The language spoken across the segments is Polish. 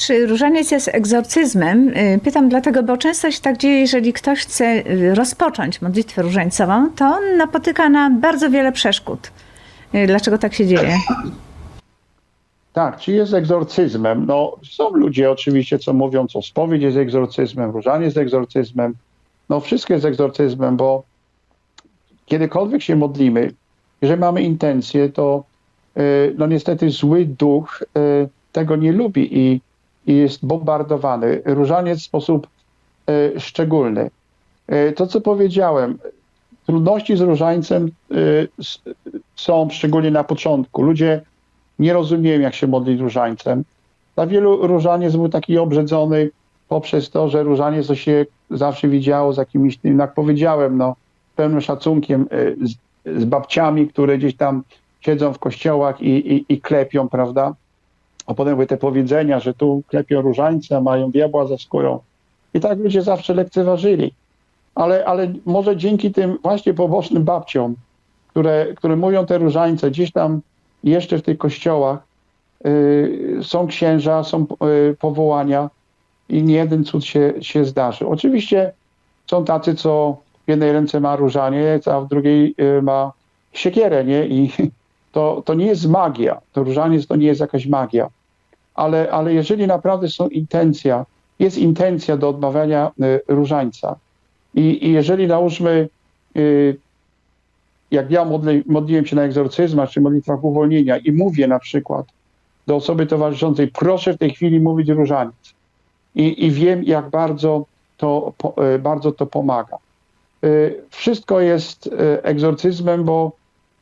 Czy różaniec jest egzorcyzmem? Y, Pytam dlatego, bo często się tak dzieje, jeżeli ktoś chce y, rozpocząć modlitwę różańcową, to on napotyka na bardzo wiele przeszkód. Y, Dlaczego tak się dzieje? Tak, czy jest egzorcyzmem? No, są ludzie oczywiście, co mówią, co spowiedź jest egzorcyzmem, różanie jest egzorcyzmem. No, wszystko jest egzorcyzmem, bo kiedykolwiek się modlimy, jeżeli mamy intencję, to no niestety zły duch tego nie lubi i, i jest bombardowany. Różaniec w sposób y, szczególny. Y, To, co powiedziałem, trudności z różańcem s- są szczególnie na początku. Ludzie nie rozumieją, jak się modlić różańcem. Dla wielu różaniec był taki obrzydzony poprzez to, że różaniec to się zawsze widziało z jakimiś jak powiedziałem, no, pełnym szacunkiem z, z babciami, które gdzieś tam siedzą w kościołach i, i, i klepią, prawda? A potem były te powiedzenia, że tu klepią różańca, mają diabła za skórą. I tak ludzie zawsze lekceważyli. Ale, ale może dzięki tym właśnie pobocznym babciom, które, które mówią te różańce, gdzieś tam jeszcze w tych kościołach y, są księża, są y, powołania i nie jeden cud się, się zdarzy. Oczywiście są tacy, co w jednej ręce ma różaniec, a w drugiej y, ma siekierę, nie? I to, to nie jest magia. To różaniec to nie jest jakaś magia. Ale, ale jeżeli naprawdę są intencja, jest intencja do odmawiania y, różańca i, i jeżeli nałóżmy y, jak ja modli, modliłem się na egzorcyzmach czy modlitwach uwolnienia i mówię na przykład do osoby towarzyszącej, proszę w tej chwili mówić różaniec. I, i wiem, jak bardzo to, e, bardzo to pomaga. Wszystko jest egzorcyzmem, bo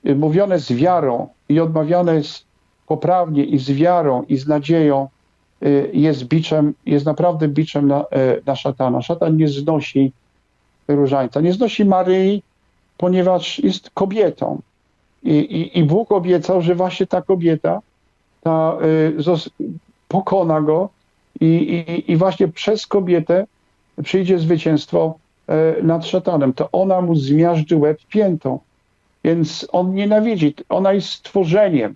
mówione z wiarą i odmawiane jest poprawnie i z wiarą i z nadzieją e, jest biczem, jest naprawdę biczem na, e, na szatana. Szatan nie znosi różańca, nie znosi Maryi, ponieważ jest kobietą. I, i, I Bóg obiecał, że właśnie ta kobieta ta, y, pokona go i, i, i właśnie przez kobietę przyjdzie zwycięstwo y, nad szatanem. To ona mu zmiażdży łeb piętą. Więc on nienawidzi. Ona jest stworzeniem.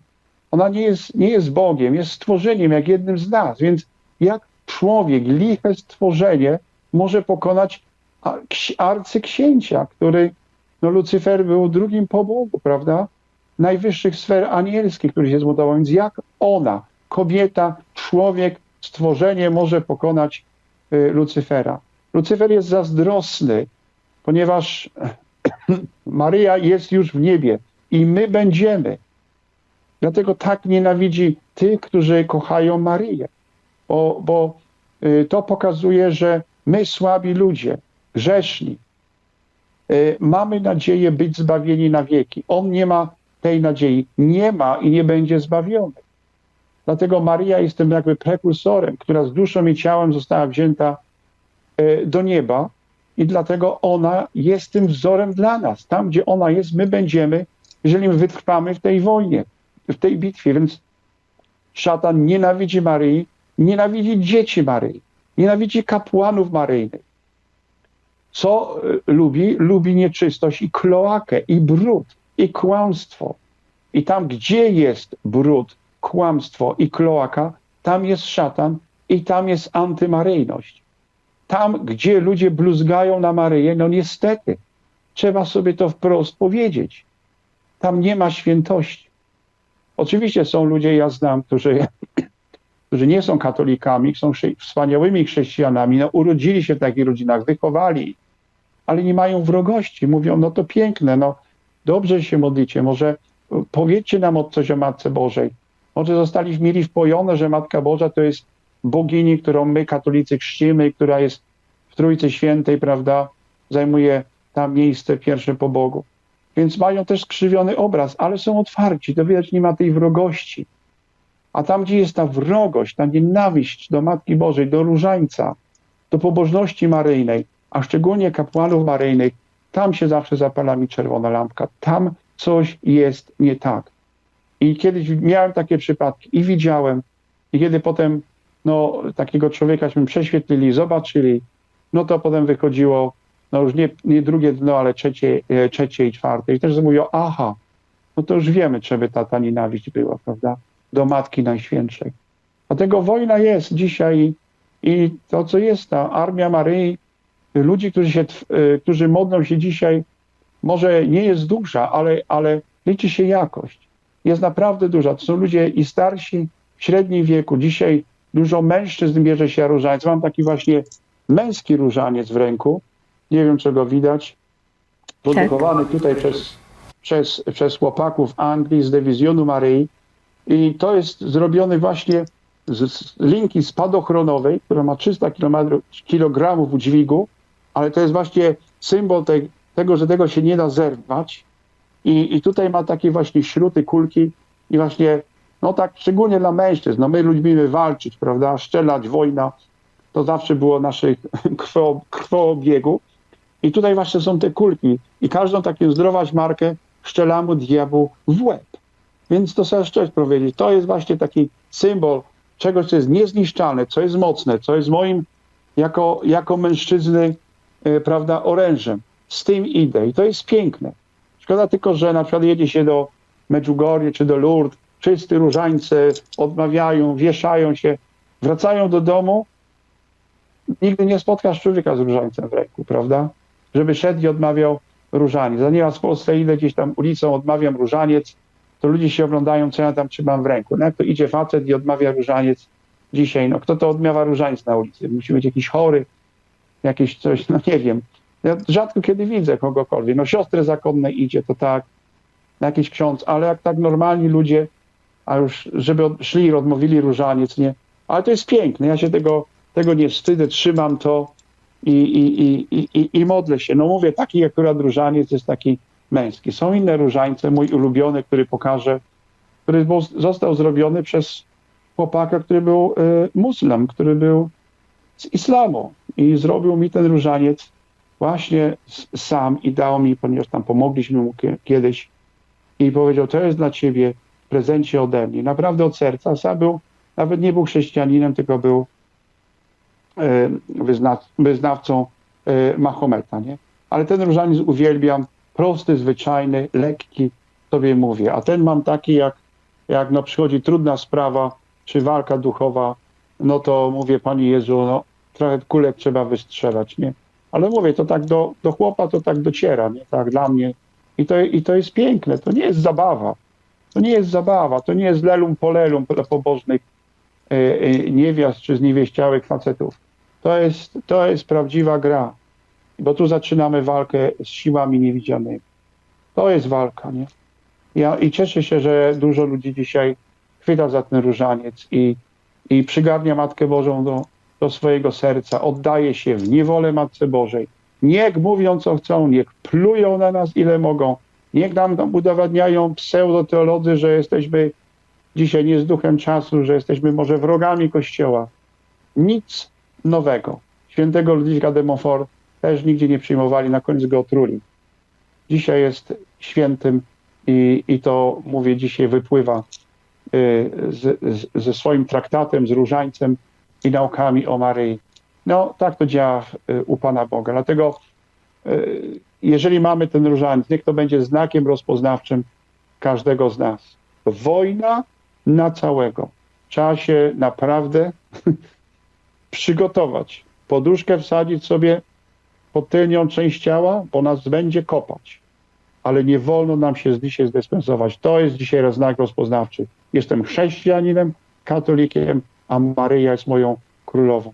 Ona nie jest, nie jest Bogiem, jest stworzeniem, jak jednym z nas. Więc jak człowiek, liche stworzenie może pokonać arcyksięcia, który no Lucyfer był drugim po Bogu, prawda? Najwyższych sfer anielskich, który się zbudował. Więc jak ona, kobieta, człowiek, stworzenie może pokonać y, Lucyfera? Lucyfer jest zazdrosny, ponieważ Maryja jest już w niebie i my będziemy. Dlatego tak nienawidzi tych, którzy kochają Maryję, bo, bo y, to pokazuje, że my słabi ludzie, grzeszni, y, mamy nadzieję być zbawieni na wieki. On nie ma tej nadziei, nie ma i nie będzie zbawiony. Dlatego Maryja jest tym jakby prekursorem, która z duszą i ciałem została wzięta y, do nieba i dlatego ona jest tym wzorem dla nas. Tam, gdzie ona jest, my będziemy, jeżeli my wytrwamy w tej wojnie, w tej bitwie. Więc szatan nienawidzi Maryi, nienawidzi dzieci Maryi, nienawidzi kapłanów maryjnych. Co y, lubi? Lubi nieczystość i kloakę, i brud, i kłamstwo. I tam, gdzie jest brud, kłamstwo i kloaka, tam jest szatan i tam jest antymaryjność. Tam, gdzie ludzie bluzgają na Maryję, no niestety, trzeba sobie to wprost powiedzieć. Tam nie ma świętości. Oczywiście są ludzie, ja znam, którzy, którzy nie są katolikami, są wspaniałymi chrześcijanami, no, urodzili się w takich rodzinach, wychowali, ale nie mają wrogości. Mówią, no to piękne, no dobrze się modlicie, może y, powiedzcie nam o coś o Matce Bożej. Może zostali mieli wpojone, że Matka Boża to jest bogini, którą my katolicy chrzcimy, która jest w Trójcy Świętej, prawda, zajmuje tam miejsce pierwsze po Bogu. Więc mają też skrzywiony obraz, ale są otwarci, to widać nie ma tej wrogości. A tam, gdzie jest ta wrogość, ta nienawiść do Matki Bożej, do różańca, do pobożności maryjnej, a szczególnie kapłanów maryjnych, tam się zawsze zapala mi czerwona lampka. Tam coś jest nie tak. I kiedyś miałem takie przypadki i widziałem, i kiedy potem no, takiego człowiekaśmy prześwietlili, zobaczyli, no to potem wychodziło, no już nie, nie drugie dno, ale trzecie, e, trzecie i czwarte. I też mówią, aha, no to już wiemy, czemu ta, ta nienawiść była, prawda? Do Matki Najświętszej. Dlatego wojna jest dzisiaj i to, co jest ta armia Maryi, ludzi, którzy, się, y, którzy modlą się dzisiaj, może nie jest duża, ale, ale liczy się jakość. Jest naprawdę duża. To są ludzie i starsi, w średnim wieku. Dzisiaj dużo mężczyzn bierze się różaniec. Mam taki właśnie męski różaniec w ręku. Nie wiem, czy go widać. Produkowany tutaj przez, przez, przez chłopaków Anglii z dywizjonu Maryi. I to jest zrobiony właśnie z, z linki spadochronowej, która ma 300 kg dźwigu, ale to jest właśnie symbol tej, tego, że tego się nie da zerwać. I, I tutaj ma takie właśnie śruty, kulki i właśnie, no tak szczególnie dla mężczyzn, no my lubimy walczyć, prawda, strzelać, wojna, to zawsze było naszych krwo, krwoobiegu. I tutaj właśnie są te kulki i każdą taką zdrować markę szczela mu diabłu w łeb. Więc to trzeba szczerze powiedzieć, to jest właśnie taki symbol czegoś, co jest niezniszczalne, co jest mocne, co jest moim jako, jako mężczyzny, e, prawda, orężem. Z tym idę i to jest piękne. Szkoda tylko, że na przykład jedzie się do Medjugorje czy do Lourdes, wszyscy różańce odmawiają, wieszają się, wracają do domu. Nigdy nie spotkasz człowieka z różańcem w ręku, prawda? Żeby szedł i odmawiał różaniec. A nieraz w Polsce idę gdzieś tam ulicą, odmawiam różaniec, to ludzie się oglądają, co ja tam trzymam w ręku. No jak to idzie facet i odmawia różaniec dzisiaj, no kto to odmawia różaniec na ulicy? Musi być jakiś chory, jakieś coś, no nie wiem. Ja rzadko kiedy widzę kogokolwiek. No siostry zakonne idzie, to tak, jakiś ksiądz, ale jak tak normalni ludzie, a już żeby od, szli i odmówili różaniec, nie. Ale to jest piękne, ja się tego, tego nie wstydzę, trzymam to i, i, i, i, i, modlę się. No mówię, taki akurat różaniec jest taki męski. Są inne różańce, mój ulubiony, który pokażę, który został zrobiony przez chłopaka, który był y, muslim, który był z islamu i zrobił mi ten różaniec właśnie sam i dał mi, ponieważ tam pomogliśmy mu kie- kiedyś i powiedział, to jest dla ciebie prezencie ode mnie. Naprawdę od serca. Sam był, nawet nie był chrześcijaninem, tylko był e, wyzna, wyznawcą e, Mahometa, nie? Ale ten różaniec uwielbiam, prosty, zwyczajny, lekki, sobie mówię. A ten mam taki, jak, jak no przychodzi trudna sprawa, czy walka duchowa, no to mówię, Panie Jezu, no trochę kulek trzeba wystrzelać, nie? Ale mówię, to tak do, do chłopa to tak dociera, nie? Tak dla mnie. I to, I to jest piękne, to nie jest zabawa. To nie jest zabawa, to nie jest lelum polelum dla pobożnych niewiast czy zniewieściałych facetów. To jest, to jest prawdziwa gra. Bo tu zaczynamy walkę z siłami niewidzianymi. To jest walka, nie? Ja, I cieszę się, że dużo ludzi dzisiaj chwyta za ten różaniec i, i przygarnia Matkę Bożą do, do swojego serca, oddaje się w niewolę Matce Bożej. Niech mówią, co chcą, niech plują na nas, ile mogą. Niech nam udowadniają pseudoteolodzy, że jesteśmy dzisiaj nie z duchem czasu, że jesteśmy może wrogami Kościoła. Nic nowego. Świętego Ludwika de Montfort też nigdzie nie przyjmowali, na koniec go otruli. Dzisiaj jest świętym i, i to, mówię, dzisiaj wypływa y, z, z, ze swoim traktatem, z różańcem i naukami o Maryi. No, tak to działa y, u Pana Boga. Dlatego, y, jeżeli mamy ten różaniec, niech to będzie znakiem rozpoznawczym każdego z nas. Wojna na całego. Trzeba się naprawdę przygotować. Poduszkę wsadzić sobie pod tylnią część ciała, bo nas będzie kopać. Ale nie wolno nam się dzisiaj zdyspensować. To jest dzisiaj znak rozpoznawczy. Jestem chrześcijaninem, katolikiem, a Maryja jest moją królową.